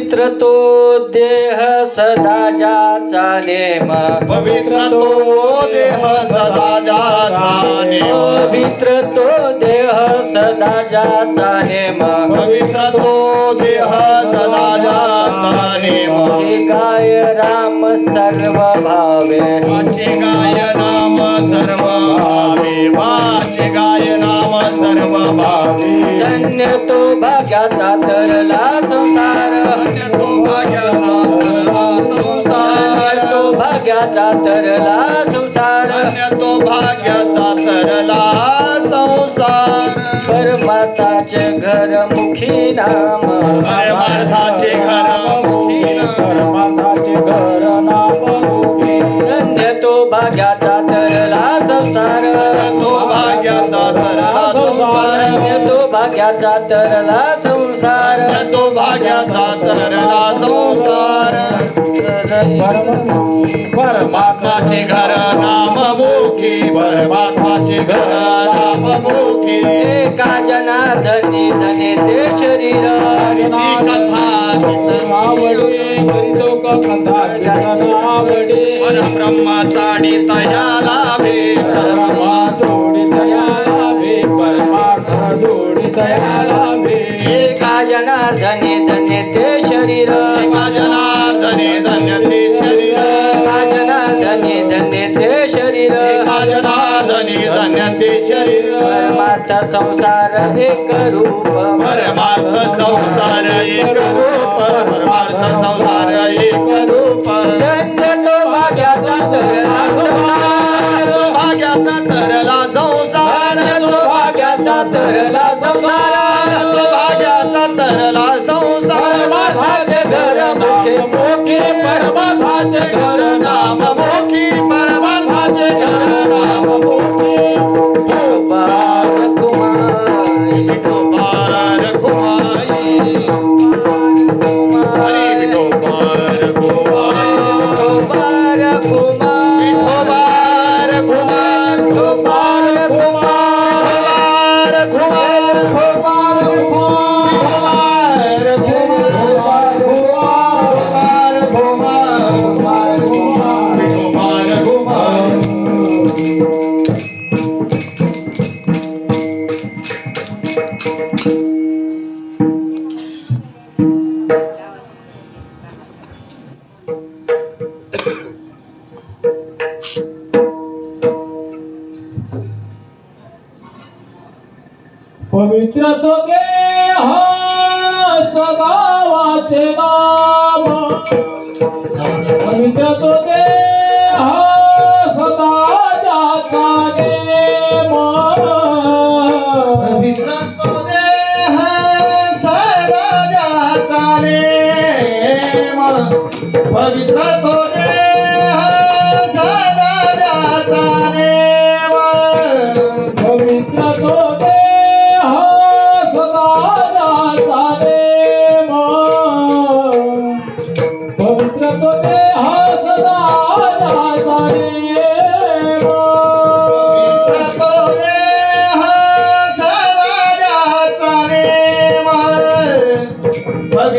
तो देह सदा ज्याचा नेम. पवित्र तो देह सदा जाचा नेम. पवित्र तो देह सदा ज्याचा नेम. पवित्र तो देह सदा जाचा नेम. गाय राम सर्व भावे वाचे गाय नाम सर्व भावे वाचे गाय नाम सर्व भावे धन्य तो भाग्याचा तरला संसार भाग्याचा तरला संसार. तो भाग्याचा तरला संसार. परमाताचे घर मुखी नाम. परमार्थाचे घर मुखी. परमाताचे घर नाम धन्य तो भाग्याचा तरला संसार. तो भाग्याचा तरला संसार. तो भाग्याचा तरला संसार. तो भाग्याचा तरला संसार. परमात्माचे घर नाम मुखी परमात्माचे घर नाम मुखी एका जनार्दनी धने ते शरीर. ती कथा परब्रह्मा चाडी तया लाभे एका जनार्दनी धने ते शरीर. एका जनार्दने परमार्थ संसार एक रूप परमार्थ संसार एक रूप परमार्थ संसार एक रूप. मित्र तो गे हो, सदा वाचे नाम पवित्र तो देह हो, सदा जाता नेम पवित्र तो देह हो, सदा जाता पवित्र तो